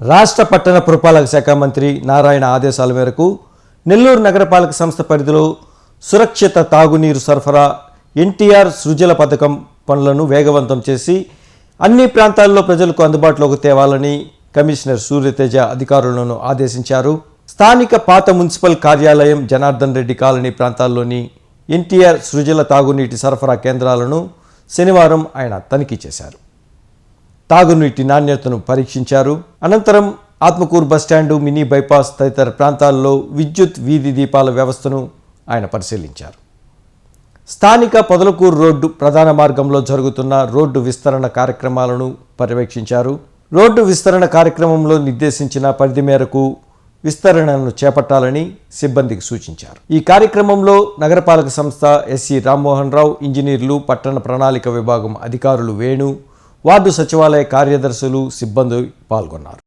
రాష్ట్ర పట్టణ పురపాలక శాఖ మంత్రి నారాయణ ఆదేశాల మేరకు నెల్లూరు నగరపాలక సంస్థ పరిధిలో సురక్షిత తాగునీరు సరఫరా ఎన్టీఆర్ సృజల పథకం పనులను వేగవంతం చేసి అన్ని ప్రాంతాల్లో ప్రజలకు అందుబాటులోకి తేవాలని కమిషనర్ సూర్యతేజ అధికారులను ఆదేశించారు. స్థానిక పాత మున్సిపల్ కార్యాలయం జనార్దన్ రెడ్డి కాలనీ ప్రాంతాల్లోని ఎన్టీఆర్ సృజల తాగునీటి సరఫరా కేంద్రాలను శనివారం ఆయన తనిఖీ చేశారు. తాగునీటి నాణ్యతను పరీక్షించారు. అనంతరం ఆత్మకూరు బస్టాండు మినీ బైపాస్ తదితర ప్రాంతాల్లో విద్యుత్ వీధి దీపాల వ్యవస్థను ఆయన పరిశీలించారు. స్థానిక పొదలకూరు రోడ్డు ప్రధాన మార్గంలో జరుగుతున్న రోడ్డు విస్తరణ కార్యక్రమాలను పర్యవేక్షించారు. రోడ్డు విస్తరణ కార్యక్రమంలో నిర్దేశించిన పరిధి మేరకు విస్తరణను చేపట్టాలని సిబ్బందికి సూచించారు. ఈ కార్యక్రమంలో నగరపాలక సంస్థ ఎస్సి రామ్మోహన్ రావు ఇంజనీర్లు పట్టణ ప్రణాళిక విభాగం అధికారులు వేణు వార్డు సచివాలయ కార్యదర్శులు సిబ్బంది పాల్గొన్నారు.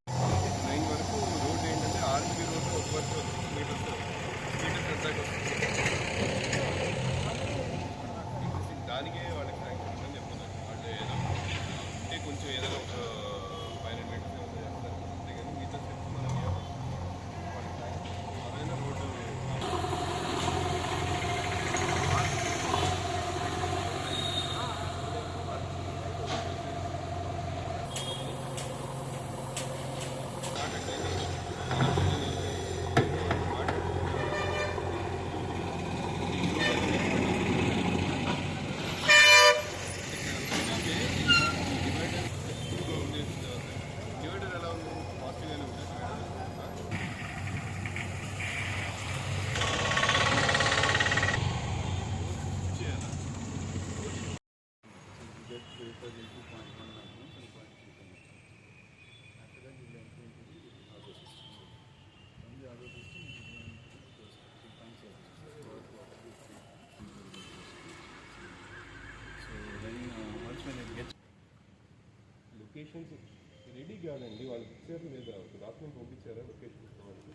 లొకేషన్స్ రెడీ కాదండి వాళ్ళకి ఇచ్చారు లేదా డాక్యుమెంట్ పంపించారా లొకేషన్ వాళ్ళకి